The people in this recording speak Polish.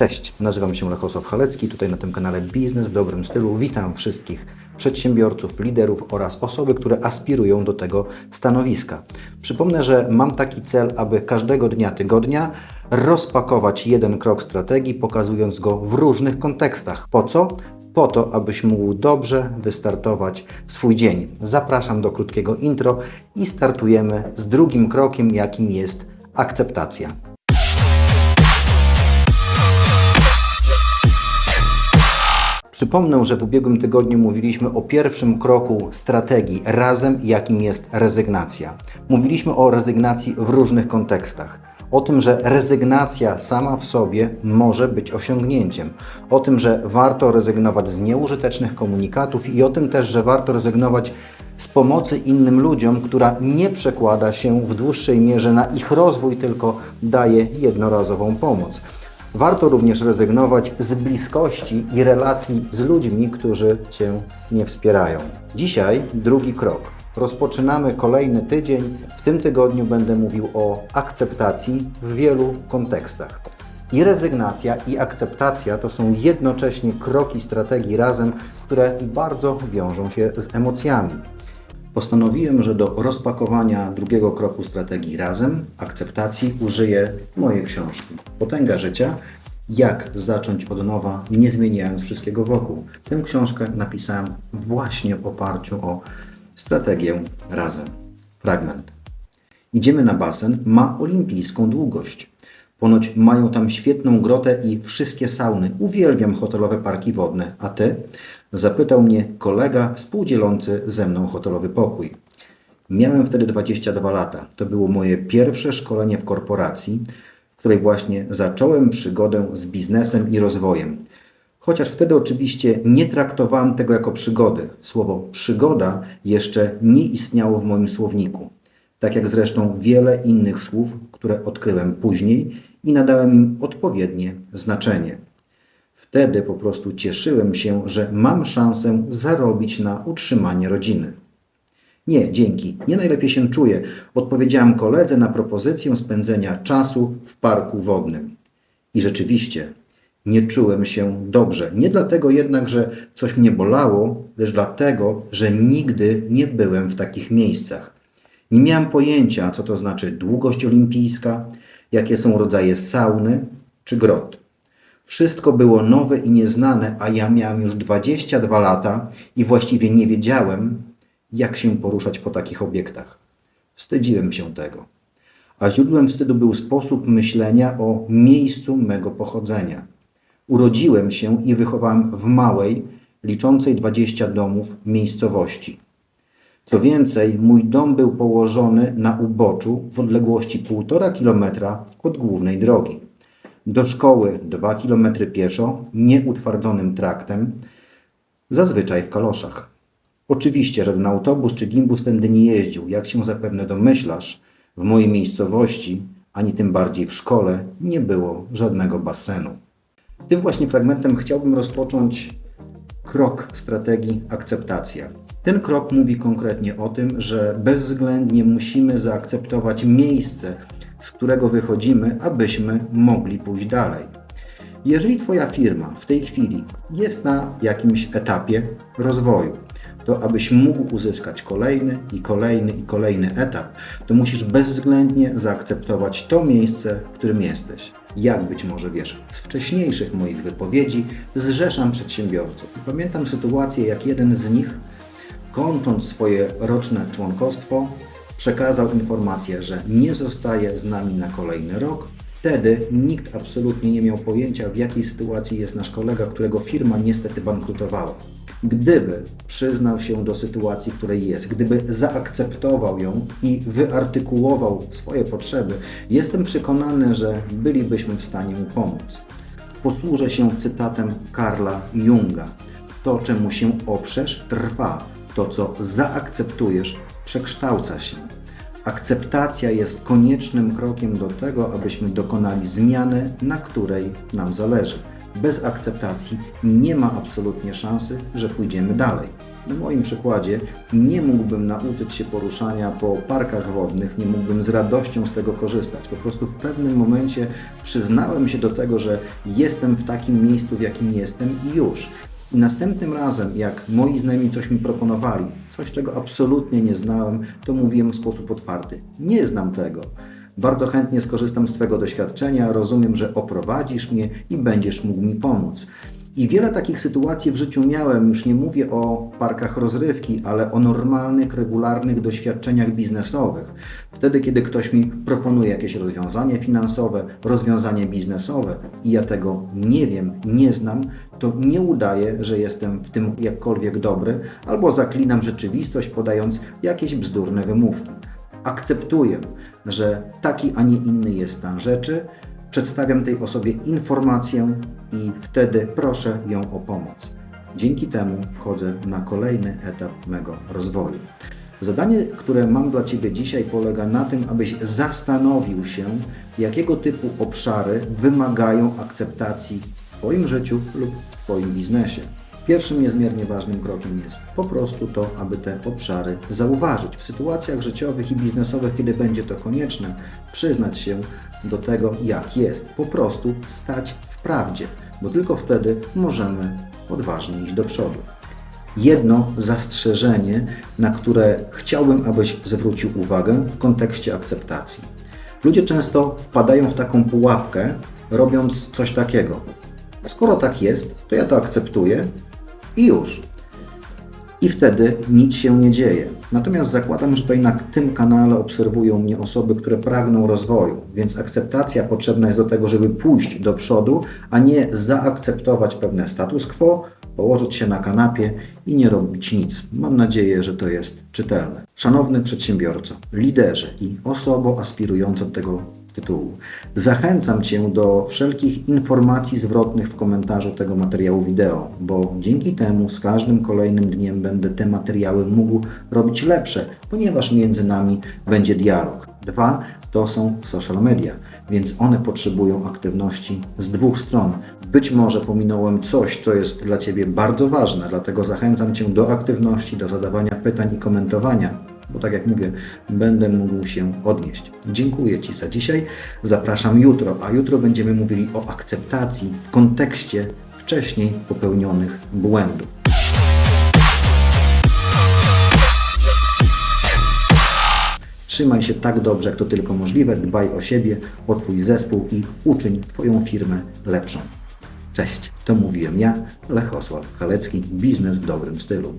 Cześć, nazywam się Lechosław Halecki, tutaj na tym kanale Biznes w dobrym stylu. Witam wszystkich przedsiębiorców, liderów oraz osoby, które aspirują do tego stanowiska. Przypomnę, że mam taki cel, aby każdego dnia tygodnia rozpakować jeden krok strategii, pokazując go w różnych kontekstach. Po co? Po to, abyś mógł dobrze wystartować swój dzień. Zapraszam do krótkiego intro i startujemy z drugim krokiem, jakim jest akceptacja. Przypomnę, że w ubiegłym tygodniu mówiliśmy o pierwszym kroku strategii razem, jakim jest rezygnacja. Mówiliśmy o rezygnacji w różnych kontekstach. O tym, że rezygnacja sama w sobie może być osiągnięciem. O tym, że warto rezygnować z nieużytecznych komunikatów i o tym też, że warto rezygnować z pomocy innym ludziom, która nie przekłada się w dłuższej mierze na ich rozwój, tylko daje jednorazową pomoc. Warto również rezygnować z bliskości i relacji z ludźmi, którzy Cię nie wspierają. Dzisiaj drugi krok. Rozpoczynamy kolejny tydzień. W tym tygodniu będę mówił o akceptacji w wielu kontekstach. I rezygnacja, i akceptacja to są jednocześnie kroki strategii razem, które bardzo wiążą się z emocjami. Postanowiłem, że do rozpakowania drugiego kroku strategii razem, akceptacji, użyję mojej książki Potęga życia. Jak zacząć od nowa, nie zmieniając wszystkiego wokół. Tę książkę napisałem właśnie w oparciu o strategię razem. Fragment. Idziemy na basen, ma olimpijską długość. Ponoć mają tam świetną grotę i wszystkie sauny. Uwielbiam hotelowe parki wodne. A ty? Zapytał mnie kolega współdzielący ze mną hotelowy pokój. Miałem wtedy 22 lata. To było moje pierwsze szkolenie w korporacji, w której właśnie zacząłem przygodę z biznesem i rozwojem. Chociaż wtedy oczywiście nie traktowałem tego jako przygody. Słowo przygoda jeszcze nie istniało w moim słowniku. Tak jak zresztą wiele innych słów, które odkryłem później i nadałem im odpowiednie znaczenie. Wtedy po prostu cieszyłem się, że mam szansę zarobić na utrzymanie rodziny. Nie, dzięki, nie najlepiej się czuję. Odpowiedziałem koledze na propozycję spędzenia czasu w parku wodnym. I rzeczywiście, nie czułem się dobrze. Nie dlatego jednak, że coś mnie bolało, lecz dlatego, że nigdy nie byłem w takich miejscach. Nie miałem pojęcia, co to znaczy długość olimpijska, jakie są rodzaje sauny czy grot. Wszystko było nowe i nieznane, a ja miałem już 22 lata i właściwie nie wiedziałem, jak się poruszać po takich obiektach. Wstydziłem się tego. A źródłem wstydu był sposób myślenia o miejscu mego pochodzenia. Urodziłem się i wychowałem w małej, liczącej 20 domów miejscowości. Co więcej, mój dom był położony na uboczu w odległości 1,5 kilometra od głównej drogi. Do szkoły 2 km pieszo, nieutwardzonym traktem, zazwyczaj w kaloszach. Oczywiście, żaden autobus czy gimbus tędy nie jeździł. Jak się zapewne domyślasz, w mojej miejscowości, ani tym bardziej w szkole, nie było żadnego basenu. Tym właśnie fragmentem chciałbym rozpocząć krok strategii akceptacja. Ten krok mówi konkretnie o tym, że bezwzględnie musimy zaakceptować miejsce, z którego wychodzimy, abyśmy mogli pójść dalej. Jeżeli Twoja firma w tej chwili jest na jakimś etapie rozwoju, to abyś mógł uzyskać kolejny i kolejny i kolejny etap, to musisz bezwzględnie zaakceptować to miejsce, w którym jesteś. Jak być może wiesz, z wcześniejszych moich wypowiedzi zrzeszam przedsiębiorców. I pamiętam sytuację, jak jeden z nich, kończąc swoje roczne członkostwo, przekazał informację, że nie zostaje z nami na kolejny rok. Wtedy nikt absolutnie nie miał pojęcia, w jakiej sytuacji jest nasz kolega, którego firma niestety bankrutowała. Gdyby przyznał się do sytuacji, w której jest, gdyby zaakceptował ją i wyartykułował swoje potrzeby, jestem przekonany, że bylibyśmy w stanie mu pomóc. Posłużę się cytatem Karla Junga. To, czemu się oprzesz, trwa. To, co zaakceptujesz, przekształca się. Akceptacja jest koniecznym krokiem do tego, abyśmy dokonali zmiany, na której nam zależy. Bez akceptacji nie ma absolutnie szansy, że pójdziemy dalej. Na moim przykładzie nie mógłbym nauczyć się poruszania po parkach wodnych, nie mógłbym z radością z tego korzystać. Po prostu w pewnym momencie przyznałem się do tego, że jestem w takim miejscu, w jakim jestem i już. I następnym razem, jak moi znajomi coś mi proponowali, coś czego absolutnie nie znałem, to mówiłem w sposób otwarty: Nie znam tego. Bardzo chętnie skorzystam z Twojego doświadczenia, rozumiem, że oprowadzisz mnie i będziesz mógł mi pomóc. I wiele takich sytuacji w życiu miałem, już nie mówię o parkach rozrywki, ale o normalnych, regularnych doświadczeniach biznesowych. Wtedy, kiedy ktoś mi proponuje jakieś rozwiązanie finansowe, rozwiązanie biznesowe i ja tego nie wiem, nie znam, to nie udaję, że jestem w tym jakkolwiek dobry, albo zaklinam rzeczywistość, podając jakieś bzdurne wymówki. Akceptuję, że taki, a nie inny jest stan rzeczy, przedstawiam tej osobie informację i wtedy proszę ją o pomoc. Dzięki temu wchodzę na kolejny etap mego rozwoju. Zadanie, które mam dla Ciebie dzisiaj, polega na tym, abyś zastanowił się, jakiego typu obszary wymagają akceptacji w Twoim życiu lub w Twoim biznesie. Pierwszym niezmiernie ważnym krokiem jest po prostu to, aby te obszary zauważyć. W sytuacjach życiowych i biznesowych, kiedy będzie to konieczne, przyznać się do tego, jak jest. Po prostu stać w prawdzie, bo tylko wtedy możemy odważnie iść do przodu. Jedno zastrzeżenie, na które chciałbym, abyś zwrócił uwagę w kontekście akceptacji. Ludzie często wpadają w taką pułapkę, robiąc coś takiego. Skoro tak jest, to ja to akceptuję i już. I wtedy nic się nie dzieje. Natomiast zakładam, że tutaj na tym kanale obserwują mnie osoby, które pragną rozwoju, więc akceptacja potrzebna jest do tego, żeby pójść do przodu, a nie zaakceptować pewne status quo, położyć się na kanapie i nie robić nic. Mam nadzieję, że to jest czytelne. Szanowny przedsiębiorco, liderze i osobo aspirująca do tego tytułu. Zachęcam Cię do wszelkich informacji zwrotnych w komentarzu tego materiału wideo, bo dzięki temu z każdym kolejnym dniem będę te materiały mógł robić lepsze, ponieważ między nami będzie dialog. Dwa to są social media, więc one potrzebują aktywności z dwóch stron. Być może pominąłem coś, co jest dla Ciebie bardzo ważne, dlatego zachęcam Cię do aktywności, do zadawania pytań i komentowania bo tak jak mówię, będę mógł się odnieść. Dziękuję Ci za dzisiaj. Zapraszam jutro, a jutro będziemy mówili o akceptacji w kontekście wcześniej popełnionych błędów. Trzymaj się tak dobrze, jak to tylko możliwe, dbaj o siebie, o Twój zespół i uczyń Twoją firmę lepszą. Cześć, to mówiłem ja, Lechosław Halecki, biznes w dobrym stylu.